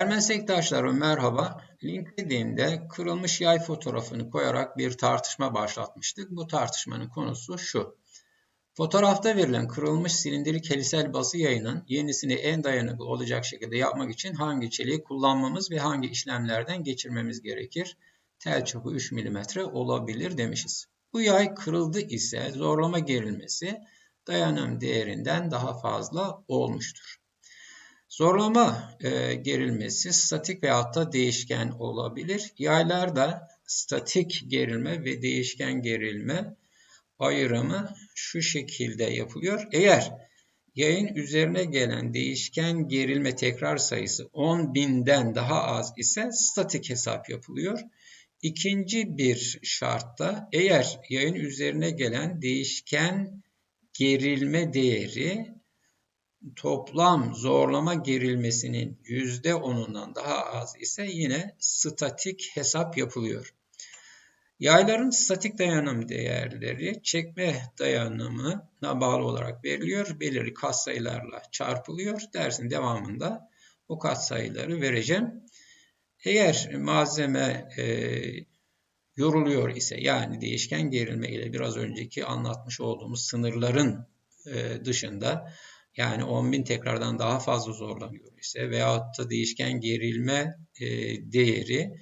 Değerli meslektaşlarım merhaba. LinkedIn'de kırılmış yay fotoğrafını koyarak bir tartışma başlatmıştık. Bu tartışmanın konusu şu. Fotoğrafta verilen kırılmış silindirik helisel bası yayının yenisini en dayanıklı olacak şekilde yapmak için hangi çeliği kullanmamız ve hangi işlemlerden geçirmemiz gerekir? Tel çapı 3 mm olabilir demişiz. Bu yay kırıldı ise zorlama gerilmesi dayanım değerinden daha fazla olmuştur. Zorlama e, gerilmesi statik ve hatta değişken olabilir. Yaylarda statik gerilme ve değişken gerilme ayrımı şu şekilde yapılıyor. Eğer yayın üzerine gelen değişken gerilme tekrar sayısı 10.000'den daha az ise statik hesap yapılıyor. İkinci bir şartta eğer yayın üzerine gelen değişken gerilme değeri toplam zorlama gerilmesinin %10'undan daha az ise yine statik hesap yapılıyor. Yayların statik dayanım değerleri çekme dayanımına bağlı olarak veriliyor. Belirli katsayılarla çarpılıyor. Dersin devamında bu katsayıları vereceğim. Eğer malzeme e, yoruluyor ise yani değişken gerilme ile biraz önceki anlatmış olduğumuz sınırların e, dışında yani 10.000 tekrardan daha fazla zorlanıyor ise veyahut da değişken gerilme e, değeri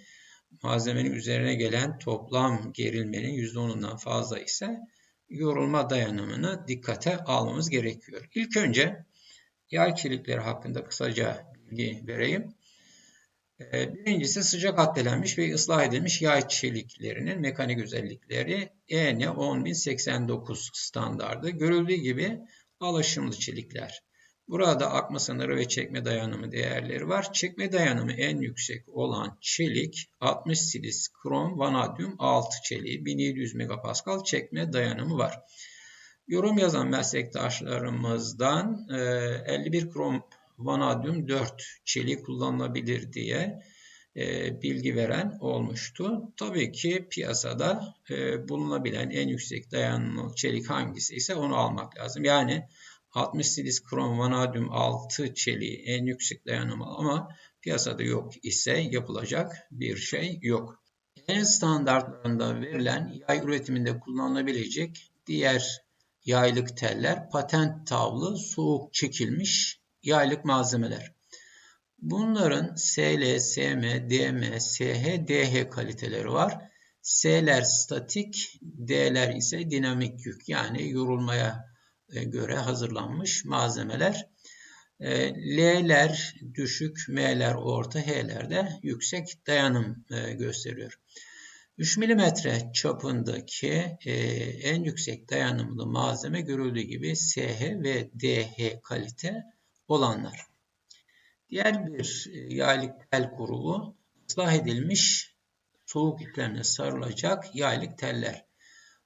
malzemenin üzerine gelen toplam gerilmenin %10'undan fazla ise yorulma dayanımını dikkate almamız gerekiyor. İlk önce yay çelikleri hakkında kısaca bilgi vereyim. E, birincisi sıcak addelenmiş ve ıslah edilmiş yay çeliklerinin mekanik özellikleri EN 10089 standardı. Görüldüğü gibi alaşımlı çelikler. Burada akma sınırı ve çekme dayanımı değerleri var. Çekme dayanımı en yüksek olan çelik 60 silis krom vanadyum 6 çeliği 1700 megapascal çekme dayanımı var. Yorum yazan meslektaşlarımızdan 51 e, krom vanadyum 4 çeliği kullanılabilir diye e, bilgi veren olmuştu. Tabii ki piyasada e, bulunabilen en yüksek dayanımlı çelik hangisi ise onu almak lazım. Yani 60 silis krom vanadyum 6 çeliği en yüksek dayanımlı ama piyasada yok ise yapılacak bir şey yok. En standartlarında verilen yay üretiminde kullanılabilecek diğer yaylık teller patent tavlı soğuk çekilmiş yaylık malzemeler. Bunların SL, SM, DM, SH, DH kaliteleri var. S'ler statik, D'ler ise dinamik yük yani yorulmaya e, göre hazırlanmış malzemeler. E, L'ler düşük, M'ler orta, H'ler de yüksek dayanım e, gösteriyor. 3 mm çapındaki en yüksek dayanımlı malzeme görüldüğü gibi SH ve DH kalite olanlar. Diğer bir e, yaylık tel grubu ıslah edilmiş soğuk iplerine sarılacak yaylık teller.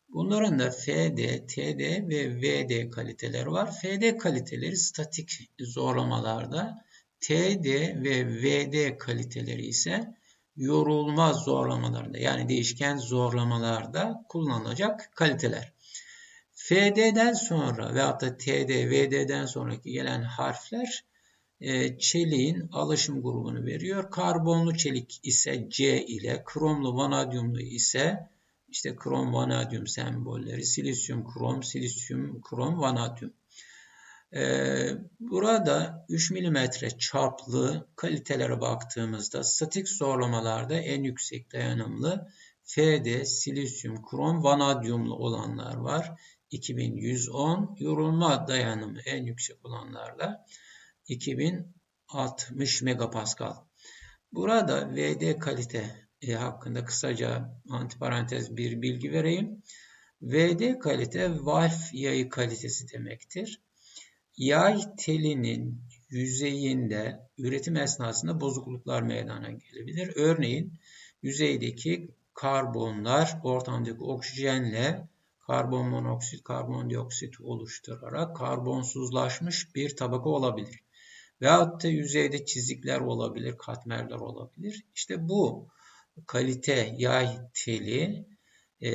Bunların da FD, TD ve VD kaliteleri var. FD kaliteleri statik zorlamalarda, TD ve VD kaliteleri ise yorulma zorlamalarında yani değişken zorlamalarda kullanılacak kaliteler. FD'den sonra veyahut da TD, VD'den sonraki gelen harfler e, çeliğin alışım grubunu veriyor. Karbonlu çelik ise C ile, kromlu vanadyumlu ise işte krom vanadyum sembolleri, silisyum krom, silisyum krom vanadyum. Ee, burada 3 mm çaplı kalitelere baktığımızda statik zorlamalarda en yüksek dayanımlı FD, silisyum, krom, vanadyumlu olanlar var. 2110 yorulma dayanımı en yüksek olanlarla 2060 megapascal. Burada VD kalite e, hakkında kısaca antiparantez bir bilgi vereyim. VD kalite valf yayı kalitesi demektir. Yay telinin yüzeyinde üretim esnasında bozukluklar meydana gelebilir. Örneğin yüzeydeki karbonlar ortamdaki oksijenle karbon monoksit, karbondioksit oluşturarak karbonsuzlaşmış bir tabaka olabilir. Veyahut da yüzeyde çizikler olabilir, katmerler olabilir. İşte bu kalite yay teli e,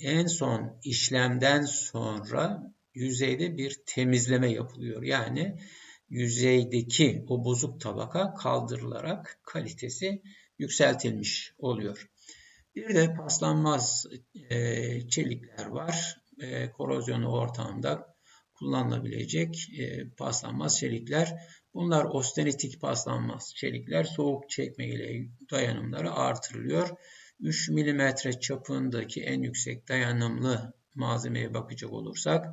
en son işlemden sonra yüzeyde bir temizleme yapılıyor. Yani yüzeydeki o bozuk tabaka kaldırılarak kalitesi yükseltilmiş oluyor. Bir de paslanmaz e, çelikler var. E, korozyonu ortamda kullanılabilecek e, paslanmaz çelikler. Bunlar ostenitik paslanmaz çelikler. Soğuk çekme ile dayanımları artırılıyor. 3 mm çapındaki en yüksek dayanımlı malzemeye bakacak olursak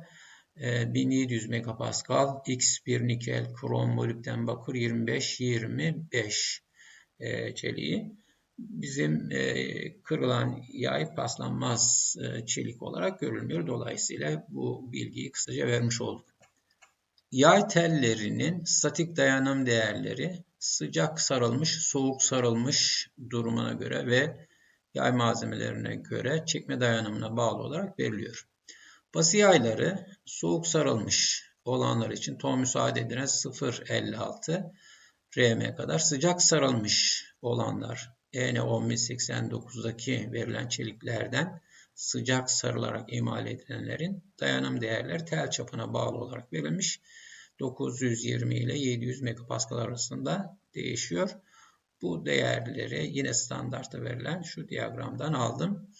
1700 e, megapascal X1 nikel krom molibden bakır 25-25 e, çeliği bizim e, kırılan yay paslanmaz çelik olarak görülmüyor. Dolayısıyla bu bilgiyi kısaca vermiş olduk. Yay tellerinin statik dayanım değerleri sıcak sarılmış, soğuk sarılmış durumuna göre ve yay malzemelerine göre çekme dayanımına bağlı olarak veriliyor. Bası yayları soğuk sarılmış olanlar için ton müsaade edilen 0.56 RM kadar sıcak sarılmış olanlar EN 10089'daki verilen çeliklerden sıcak sarılarak imal edilenlerin dayanım değerleri tel çapına bağlı olarak verilmiş. 920 ile 700 megapascal arasında değişiyor. Bu değerleri yine standartta verilen şu diyagramdan aldım.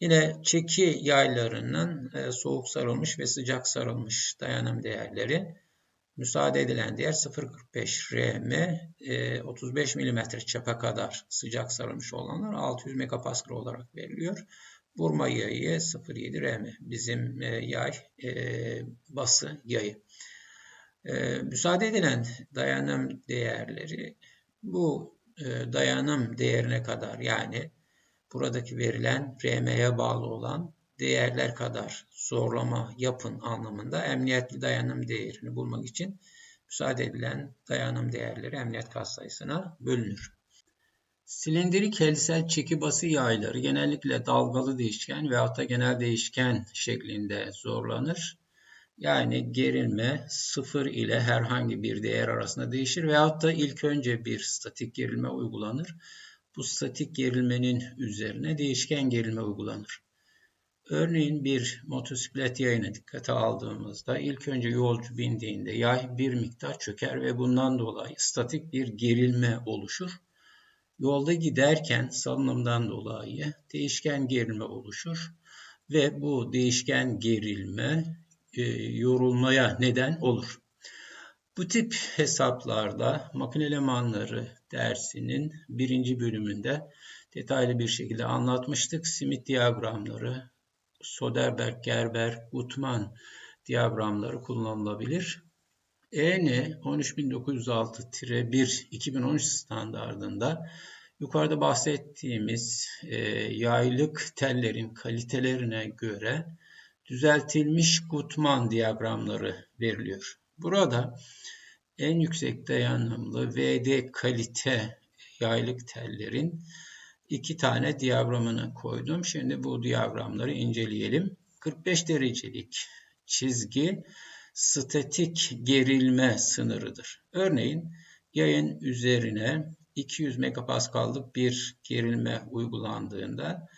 Yine çeki yaylarının e, soğuk sarılmış ve sıcak sarılmış dayanım değerleri müsaade edilen değer 0.45 rm 35 mm çapa kadar sıcak sarılmış olanlar 600 megapascal olarak veriliyor. Vurma yayı 0.7 rm bizim e, yay e, bası yayı. Müsaade edilen dayanım değerleri bu dayanım değerine kadar yani buradaki verilen RM'ye bağlı olan değerler kadar zorlama yapın anlamında emniyetli dayanım değerini bulmak için müsaade edilen dayanım değerleri emniyet katsayısına bölünür. Silindirik helisel çeki bası yayları genellikle dalgalı değişken veya da genel değişken şeklinde zorlanır. Yani gerilme sıfır ile herhangi bir değer arasında değişir veyahut da ilk önce bir statik gerilme uygulanır. Bu statik gerilmenin üzerine değişken gerilme uygulanır. Örneğin bir motosiklet yayına dikkate aldığımızda ilk önce yolcu bindiğinde yay bir miktar çöker ve bundan dolayı statik bir gerilme oluşur. Yolda giderken salınımdan dolayı değişken gerilme oluşur ve bu değişken gerilme e, yorulmaya neden olur. Bu tip hesaplarda makine elemanları dersinin birinci bölümünde detaylı bir şekilde anlatmıştık. Simit diyagramları, Soderberg, Gerber, Gutman diyagramları kullanılabilir. EN 13906-1 2013 standardında yukarıda bahsettiğimiz e, yaylık tellerin kalitelerine göre düzeltilmiş Gutman diyagramları veriliyor. Burada en yüksek dayanımlı VD kalite yaylık tellerin iki tane diyagramını koydum. Şimdi bu diyagramları inceleyelim. 45 derecelik çizgi statik gerilme sınırıdır. Örneğin yayın üzerine 200 megapaskallık bir gerilme uygulandığında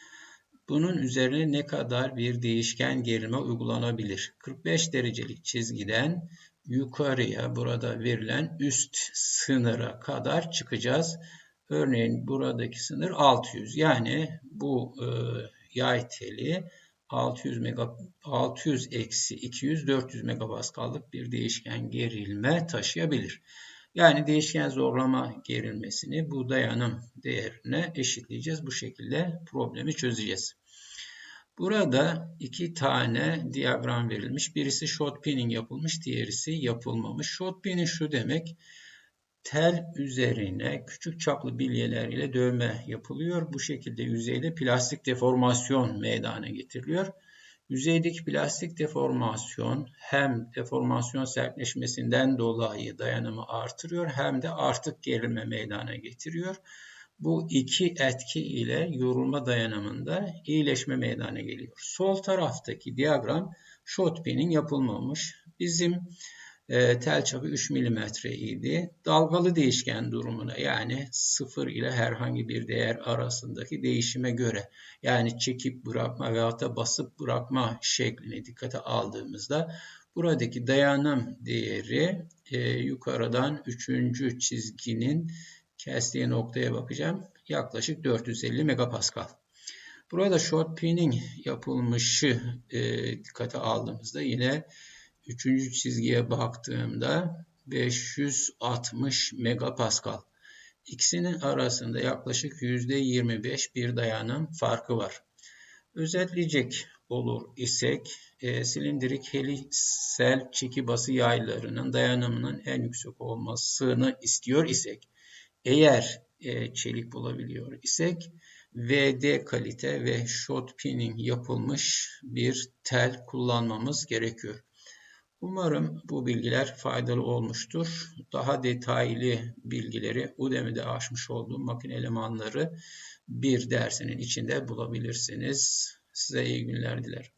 bunun üzerine ne kadar bir değişken gerilme uygulanabilir? 45 derecelik çizgiden yukarıya burada verilen üst sınıra kadar çıkacağız. Örneğin buradaki sınır 600. Yani bu e, yay teli 600 mega 600 eksi 200 400 megapaskallık bir değişken gerilme taşıyabilir. Yani değişken zorlama gerilmesini bu dayanım değerine eşitleyeceğiz. Bu şekilde problemi çözeceğiz. Burada iki tane diyagram verilmiş. Birisi short pinning yapılmış, diğerisi yapılmamış. Short pinning şu demek, tel üzerine küçük çaplı bilyeler ile dövme yapılıyor. Bu şekilde yüzeyde plastik deformasyon meydana getiriliyor. Yüzeydeki plastik deformasyon hem deformasyon sertleşmesinden dolayı dayanımı artırıyor hem de artık gerilme meydana getiriyor. Bu iki etki ile yorulma dayanımında iyileşme meydana geliyor. Sol taraftaki diyagram short pinning yapılmamış. Bizim e, tel çapı 3 mm idi. Dalgalı değişken durumuna yani 0 ile herhangi bir değer arasındaki değişime göre yani çekip bırakma veya da basıp bırakma şeklini dikkate aldığımızda buradaki dayanım değeri e, yukarıdan üçüncü çizginin kestiği noktaya bakacağım. Yaklaşık 450 megapascal. Burada short pinning yapılmışı e, dikkate aldığımızda yine üçüncü çizgiye baktığımda 560 megapascal. İkisinin arasında yaklaşık %25 bir dayanım farkı var. Özetleyecek olur isek e, silindirik helisel çeki bası yaylarının dayanımının en yüksek olmasını istiyor isek eğer e, çelik bulabiliyor isek VD kalite ve short pinning yapılmış bir tel kullanmamız gerekiyor. Umarım bu bilgiler faydalı olmuştur. Daha detaylı bilgileri Udemy'de açmış olduğum makine elemanları bir dersinin içinde bulabilirsiniz. Size iyi günler dilerim.